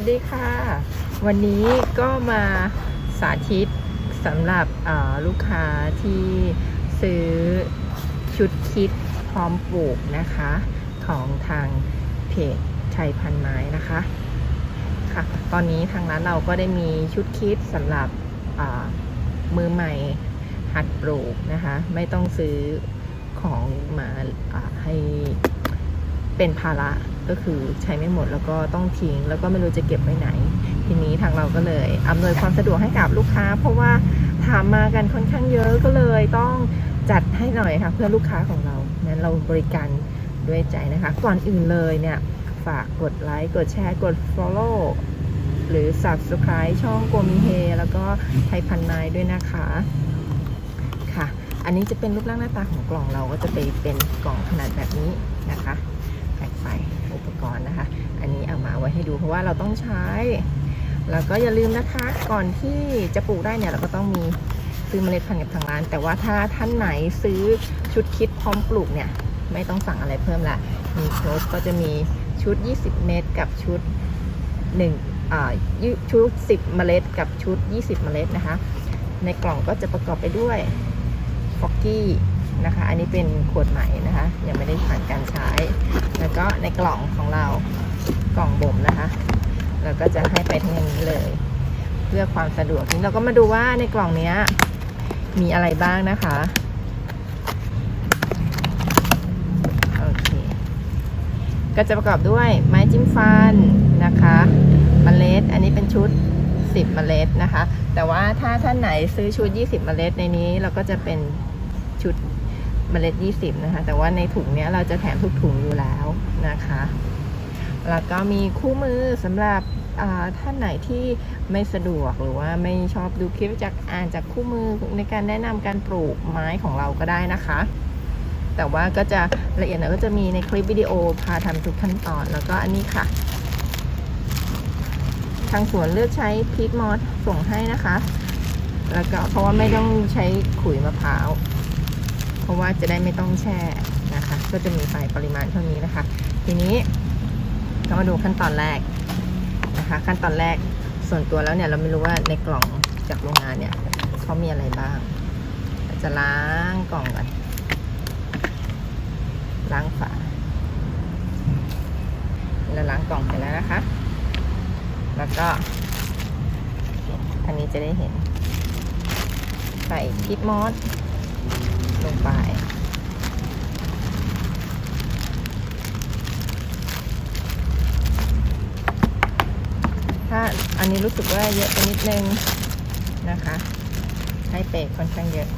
สวัสดีค่ะ วันนี้ก็มาสาธิตสำหรับลูกค้าที่ซื้อชุดคิดพร้อมปลูกนะคะ ของทางเพจชัยพันไม้นะคะค่ะ ตอนนี้ทางร้านเราก็ได้มีชุดคิดสำหรับมือใหม่หัดปลูกนะคะ ไม่ต้องซื้อของมาให้เป็นภาระ ก็คือใช้ไม่หมดแล้วก็ต้องทิ้ง แล้วก็ไม่รู้จะเก็บไว้ไหน ทีนี้ทางเราก็เลยอำนวยความสะดวกให้กับลูกค้า เพราะว่าถามมากันค่อนข้างเยอะก็เลยต้องจัดให้หน่อยค่ะเพื่อลูกค้าของเรานั้นเราบริการด้วยใจนะคะ ก่อนอื่นเลยเนี่ยฝากกดไลค์กดแชร์กด follow หรือ subscribe ช่องโกมีเฮแล้วก็ไทยพันไม้ด้วยนะคะค่ะ อันนี้จะเป็นรูปร่างหน้าตาของกล่องเราก็จะไปเป็นกล่องขนาดแบบนี้นะคะ แพ็คใส่อุปกรณ์นะคะ อันนี้เอามาไว้ให้ดูเพราะว่าเราต้องใช้ แล้วก็อย่าลืมนะคะก่อนที่จะปลูกได้เนี่ยเราก็ต้องมีซื้อเมล็ดพันธุ์กับทางร้าน แต่ว่าถ้าท่านไหนซื้อชุดคิดพร้อมปลูกเนี่ยไม่ต้องสั่งอะไรเพิ่มละมีโค้ดก็จะมีชุด 20 เม็ดกับชุด1อ่าชุด 10 เมล็ดกับชุด 20 เมล็ดนะคะ ในกล่องก็จะประกอบไปด้วยฟอกกี้ นะคะ อันนี้เป็นขวดใหม่นะคะ ยังไม่ได้ผ่านการใช้ แล้วก็ในกล่องของเรากล่องบ่มนะคะ เราก็จะให้ไปทั้งอย่างนี้เลย เพื่อความสะดวกทีนี้เราก็มาดูว่าในกล่องนี้มีอะไรบ้างนะคะโอเคก็จะประกอบด้วยไม้จิ้มฟันนะคะเมล็ด อันนี้เป็นชุด 10 เมล็ดนะคะ แต่ว่าถ้าท่านไหนซื้อชุด 20 เมล็ดในนี้เราก็จะเป็นชุด เมล็ด 20 นะคะ แต่ว่าในถุงเนี้ยเราจะแถมทุกถุงอยู่แล้วนะคะ แล้วก็มีคู่มือสำหรับท่านไหนที่ไม่สะดวกหรือว่าไม่ชอบดูคลิปจากอ่านจากคู่มือในการแนะนำการปลูกไม้ของเราก็ได้นะคะ แต่ว่าก็จะละเอียดหน่อยก็จะมีในคลิปวิดีโอพาทำทุกขั้นตอนแล้วก็อันนี้ค่ะ ทางสวนเลือกใช้พีทมอสส่งให้นะคะ แล้วก็เพราะว่าไม่ต้องใช้ขุยมะพร้าว ราะว่าจะได้ไม่ต้องแช่นะคะ ก็จะมีใส่ปริมาณเท่านี้นะคะ ทีนี้เรามาดูขั้นตอนแรกนะคะ ขั้นตอนแรกส่วนตัวแล้วเนี่ยเราไม่รู้ว่าในกล่องจากโรงงานเนี่ยเขามีอะไรบ้าง จะล้างกล่องก่อนล้างฝาเราล้างกล่องเสร็จแล้วนะคะ แล้วก็ อันนี้จะได้เห็น ใส่พิทมอส ลงไป ถ้าอันนี้รู้สึกว่าเยอะไปนิดนึงนะคะ ให้เปรค่อนข้างเยอะ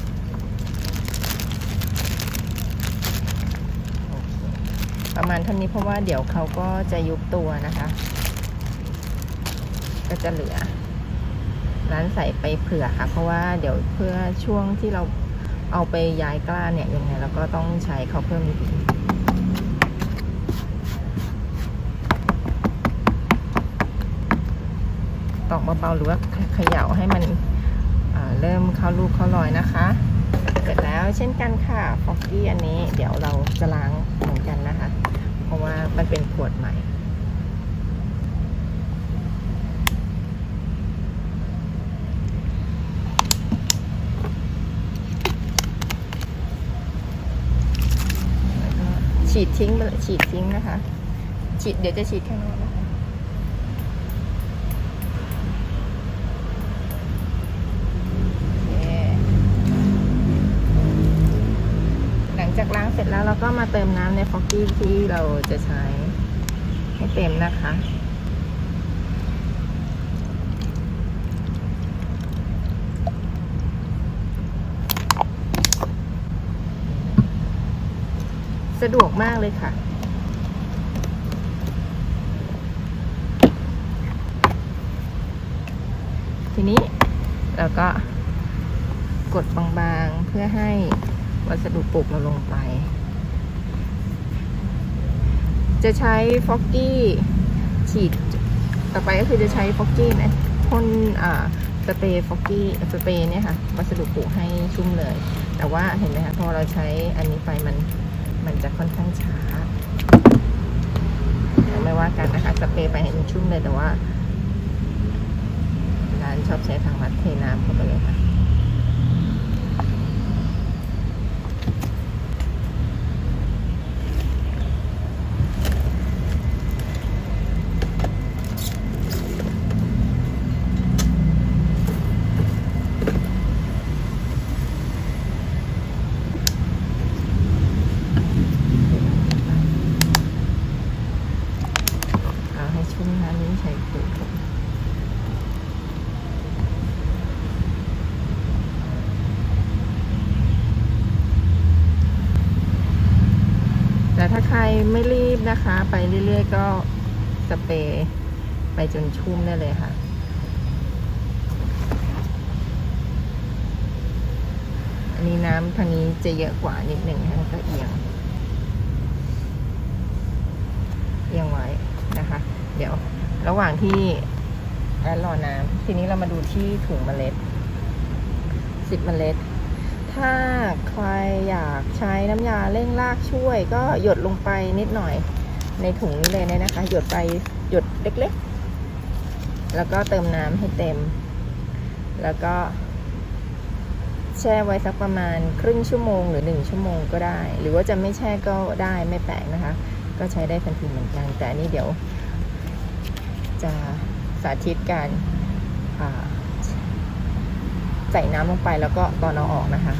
ประมาณเท่านี้เพราะว่าเดี๋ยวเขาก็จะยุบตัวนะคะ ก็จะเหลือ ร้านใส่ไปเผื่อค่ะ เพราะว่าเดี๋ยวเพื่อช่วงที่เรา เอาไปย้ายกล้าเนี่ยยังไงเราก็ต้องใช้เขาเพิ่มอีกตอกเบาๆหรือว่าเขย่าให้มันเริ่มเข้าลูกเข้ารอยนะคะ เสร็จแล้วเช่นกันค่ะฟอกกี้อันนี้เดี๋ยวเราจะล้างเหมือนกันนะคะ เพราะว่ามันเป็นขวดใหม่ แล้วก็ ฉีดทิ้งเลยฉีดทิ้งนะคะ ฉีดเดี๋ยวจะฉีดข้างนอกนะคะหลังจากล้างเสร็จแล้วเราก็มาเติมน้ำในฟอกกี้ที่เราจะใช้ให้เต็มนะคะ สะดวกมากเลยค่ะทีนี้เราก็กดบางๆเพื่อให้วัสดุปลูกเราลงไป จะใช้ฟอกกี้ฉีดต่อไปก็คือจะใช้ฟอกกี้นะพ่นอ่าสเปรย์ฟอกกี้สเปรย์เนี่ยค่ะ วัสดุปลูกให้ชุ่มเลย แต่ว่าเห็นไหมคะพอเราใช้อันนี้ไปมัน มันจะค่อนข้างช้าไม่ว่ากันนะคะสเปรย์ไปให้มันชุ่มเลยแต่ว่าร้านชอบใช้ทางวัดเทน้ำเข้าไปเลยค่ะ เอาให้ชุ่มน้ำนี้ใช้ปุ๋ยผม แต่ถ้าใครไม่รีบนะคะ ไปเรื่อยๆก็สเปรย์ไปจนชุ่มได้เลยค่ะอันนี้น้ำทางนี้จะเยอะกว่านิดหนึ่งก็เอียง เอียงไว้นะคะ เดี๋ยวระหว่างที่แอดรอน้ำทีนี้เรามาดูที่ถุงเมล็ดสิบเมล็ด ถ้าใครอยากใช้น้ำยาเร่งรากช่วย ก็หยดลงไปนิดหน่อยในถุงนี้เลยเนี่ยนะคะ หยดไปหยดเล็กๆ แล้วก็เติมน้ำให้เต็ม แล้วก็ แช่ไว้สักประมาณครึ่งชั่วโมงหรือหนึ่งชั่วโมงก็ได้ หรือว่าจะไม่แช่ก็ได้ไม่แปลกนะคะ ก็ใช้ได้ทันทีเหมือนกัน แต่อันนี้เดี๋ยว จะสาธิตการอ่า ใส่น้ำลงไปแล้วก็ตอนเอาออกนะคะ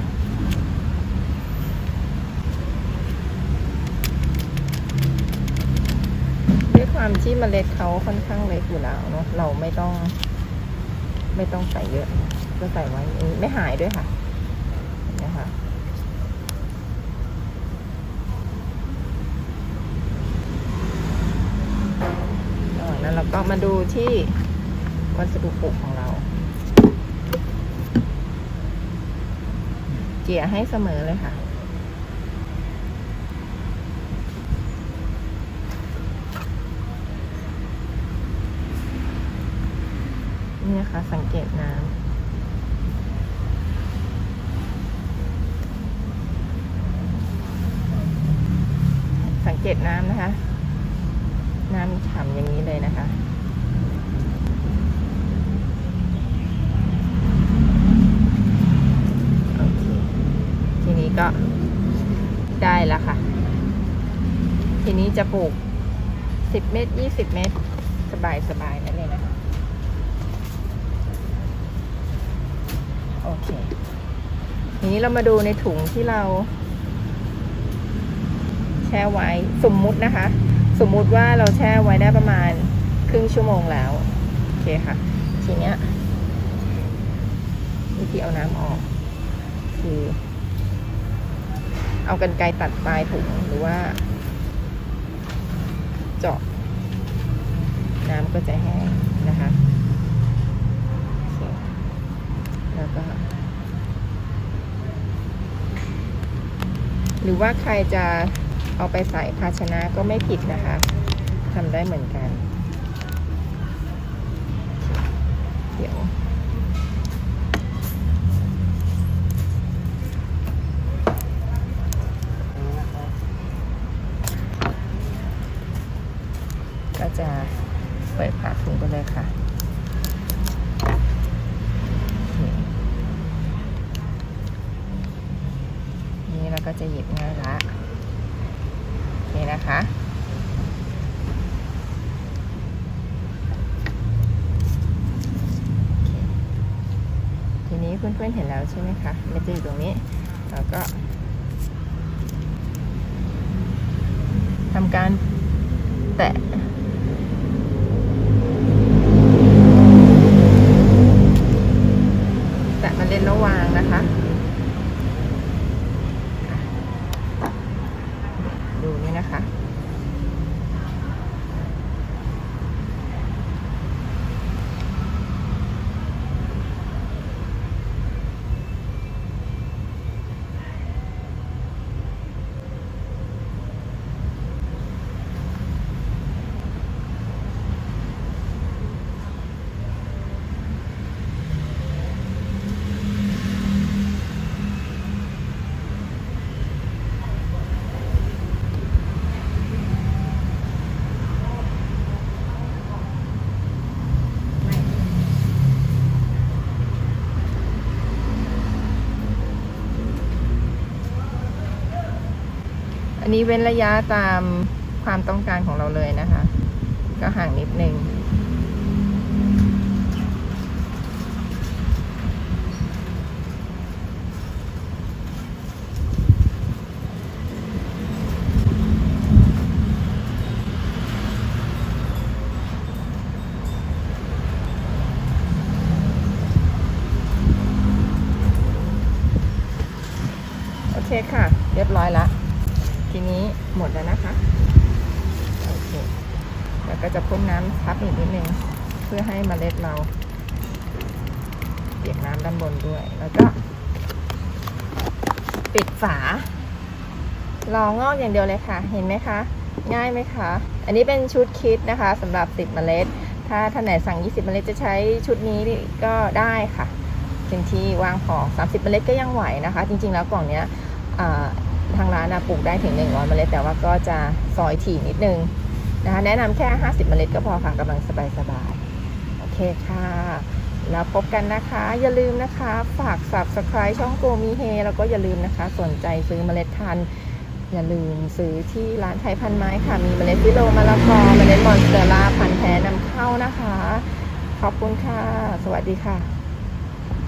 ด้วยความที่เมล็ดเขาค่อนข้างเล็กอยู่แล้วเนาะเราไม่ต้อง ไม่ต้องใส่เยอะ ก็ใส่ไว้ไม่หายด้วยค่ะนะคะระหว่างนั้นเราก็มาดูที่วัสดุปลูกของเรา เกี่ยให้เสมอเลยค่ะ นี่นะคะ สังเกตน้ำสังเกตน้ำนะคะ น้ำฉ่ำอย่างนี้เลยนะคะ โอเค ทีนี้ ก็ได้แล้วค่ะ ทีนี้จะปลูก 10 เมตร 20 เมตร สบายสบายๆนั่นเลยนะคะโอเคทีนี้เรามาดูในถุงที่เรา แช่ไว้สมมุตินะคะ สมมุติว่าเราแช่ไว้ได้ประมาณครึ่งชั่วโมงแล้ว โอเคค่ะ ทีเนี้ยวิธีเอาน้ำออกคือ เอากันไกรตัดปลายถุงหรือว่า เจาะ น้ำก็จะแห้งนะคะ แล้วก็ หรือว่าใครจะเอาไปใส่ภาชนะก็ไม่ผิดนะคะทำได้เหมือนกัน เดี๋ยว จะเปิดฝาถุงไปเลยค่ะนี่นี่เราก็จะหยิบง่ายละนี่นะคะทีนี้เพื่อนๆเห็นแล้วใช่ไหมคะมันจะอยู่ตรงนี้แล้วก็ทำการแตะ แตะเมล็ดแล้ววา นนี้เว้นระยะตามความต้องการของเราเลยนะคะ ก็ห่างนิดนึงโอเคค่ะ เรียบร้อยละที นี้หมดแล้วนะคะโอเคแล้วก็จะพ่นน้ำทับอีกนิดนึงเพื่อให้เมล็ดเราเปียกน้ำด้านบนด้วย แล้วก็ปิดฝารองอกอย่างเดียวเลยค่ะ เห็นไหมคะ ง่ายไหมคะ อันนี้เป็นชุดคิดนะคะสำหรับ 10 เมล็ด ถ้าท่านไหนสั่ง 20 เมล็ดจะใช้ชุดนี้ก็ได้ค่ะพื้นที่ว่างพอ30 เมล็ดก็ยังไหวนะคะ จริงๆแล้วกล่องเนี้ย ทางร้านนะปลูกได้ถึง 100 เมล็ด แต่ว่าก็จะซอยถี่นิดนึงนะคะแนะนำแค่ 50 เมล็ดก็พอค่ะกำลังสบายๆโอเคค่ะ แล้วพบกันนะคะ อย่าลืมนะคะ ฝาก subscribe ช่องโกมีเฮแล้วก็อย่าลืมนะคะ สนใจซื้อเมล็ดพันธุ์อย่าลืมซื้อที่ร้านไทยพันไม้ค่ะ มีเมล็ดฟิโลมะละกอเมล็ดมอนสเตอร่าพันธุ์แท้นำเข้านะคะ ขอบคุณค่ะ สวัสดีค่ะ